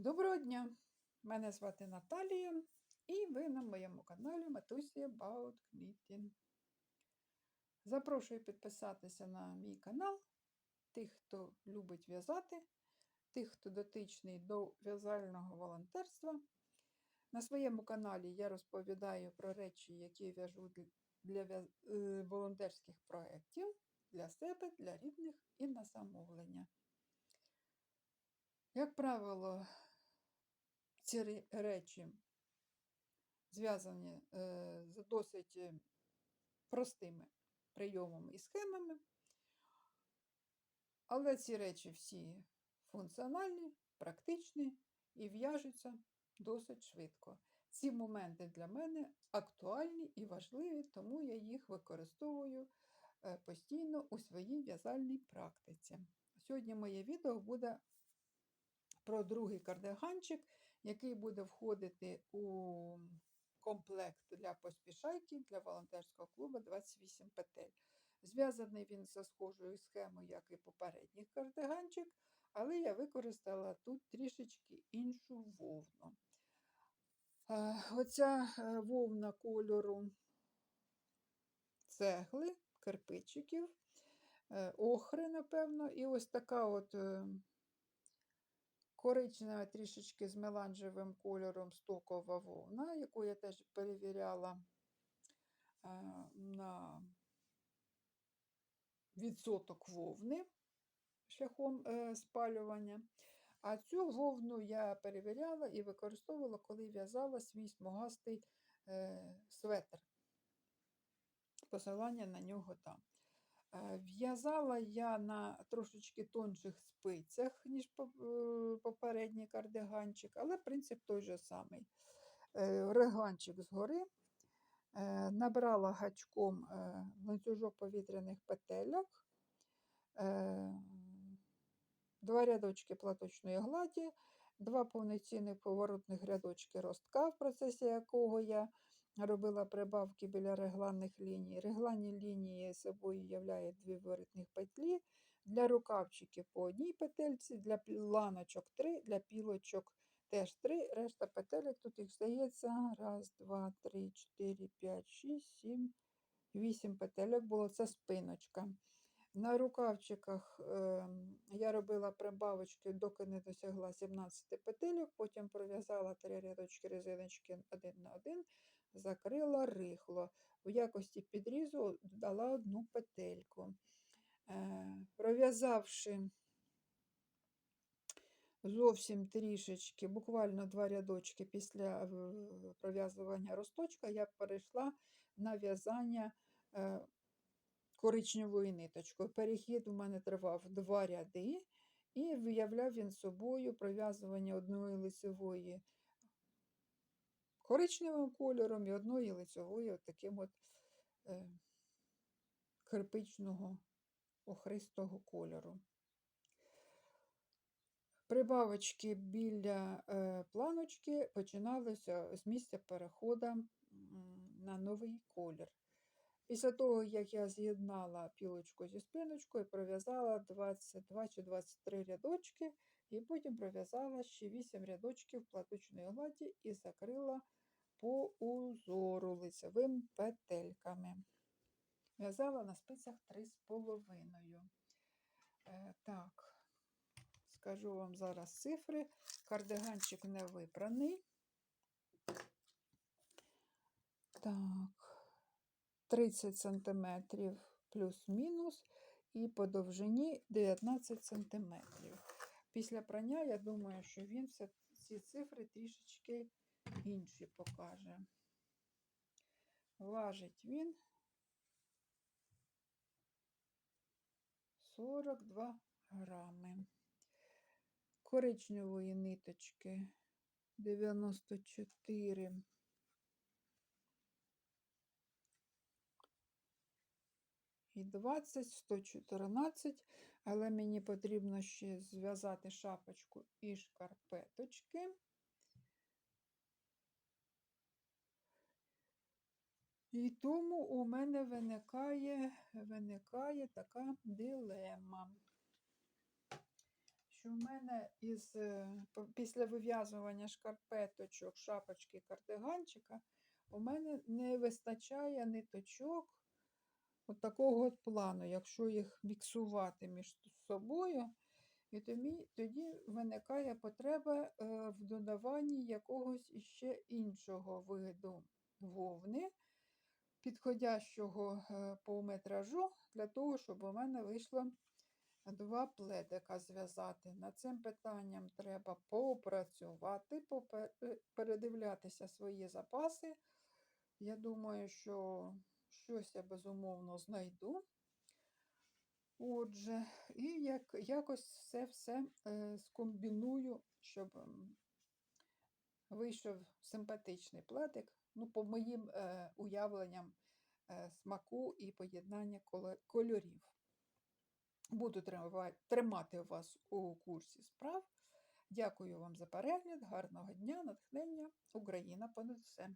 Доброго дня! Мене звати Наталія, і ви на моєму каналі Матусі About Knitting. Запрошую підписатися на мій канал тих, хто любить в'язати, тих, хто дотичний до в'язального волонтерства. На своєму каналі я розповідаю про речі, які в'яжу для е, волонтерських проєктів для себе, для рідних і на замовлення. Як правило, ці речі зв'язані е, з досить е, простими прийомами і схемами, але ці речі всі функціональні, практичні і в'яжуться досить швидко. Ці моменти для мене актуальні і важливі, тому я їх використовую е, постійно у своїй в'язальній практиці. Сьогодні моє відео буде про другий кардиганчик, який буде входити у комплект для поспішайки для волонтерського клубу 28 петель. Зв'язаний він за схожою схемою, як і попередній кардиганчик, але я використала тут трішечки іншу вовну. Е, Оця е, вовна кольору цегли, кирпичиків, е, охри, напевно, і ось така от е, коричнева трішечки з меланжевим кольором стокова вовна, яку я теж перевіряла е, на відсоток вовни шляхом е, спалювання. А цю вовну я перевіряла і використовувала, коли в'язала свій смугастий е, светр. Посилання на нього там. Е, В'язала я на трошечки тонших спицях, ніж е, попередній кардиганчик, але принцип той же самий. Е, Реганчик згори, е, набрала гачком ланцюжок повітряних петельок, два рядочки платочної гладі, два повноцінних поворотних рядочки ростка, в процесі якого я робила прибавки біля регланних ліній. Регланні лінії собою являють дві воротних петлі. Для рукавчиків по одній петельці, для планочок три, для пілочок теж три. Решта петелек тут їх здається. Раз, два, три, чотири, п'ять, шість, сім, вісім петельок було. Це спиночка. На рукавчиках ем, я робила прибавочки, доки не досягла 17 петельок, потім пров'язала три рядочки резиночки один на один, закрила рихло. В якості підрізу додала одну петельку. Е, Пров'язавши зовсім трішечки, буквально два рядочки після е, пров'язування росточка, я перейшла на в'язання е, коричневою ниточкою. Перехід у мене тривав два ряди, і виявляв він собою пров'язування одної лицевої коричневим кольором і одної лицевої от таким от е, кирпичного охристого кольору. Прибавочки біля е, планочки починалися з місця переходу на новий колір. Після того, як я з'єднала пілочку зі спиночкою, пров'язала 22 чи 23 рядочки, і потім пров'язала ще 8 рядочків платочної гладі і закрила по узору лицевим петельками. В'язала на спицях 3,5. Е, так, скажу вам зараз цифри. Кардиганчик не випраний. Так, 30 см плюс-мінус, і по довжині 19 см. Після прання, я думаю, що він все, ці цифри трішечки інші покаже. Важить він 42 грами. Коричневої ниточки 94. І 20, 114, але мені потрібно ще зв'язати шапочку і шкарпеточки. І тому у мене виникає, виникає така дилема. що в мене із, е, після вив'язування шкарпеточок, шапочки, кардиганчика, у мене не вистачає ниточок от такого от плану, якщо їх міксувати між собою, і тоді, тоді виникає потреба е, в додаванні якогось іще іншого виду вовни, підходящого е, по метражу, для того, щоб у мене вийшло два пледика зв'язати. Над цим питанням треба попрацювати, передивлятися свої запаси. Я думаю, що щось я безумовно знайду. Отже, і як, якось все все е, скомбіную, щоб м, вийшов симпатичний пледик, ну, по моїм е, уявленням е, смаку і поєднання кольорів. Буду тримати вас у курсі справ. Дякую вам за перегляд, гарного дня, натхнення. Україна понад все.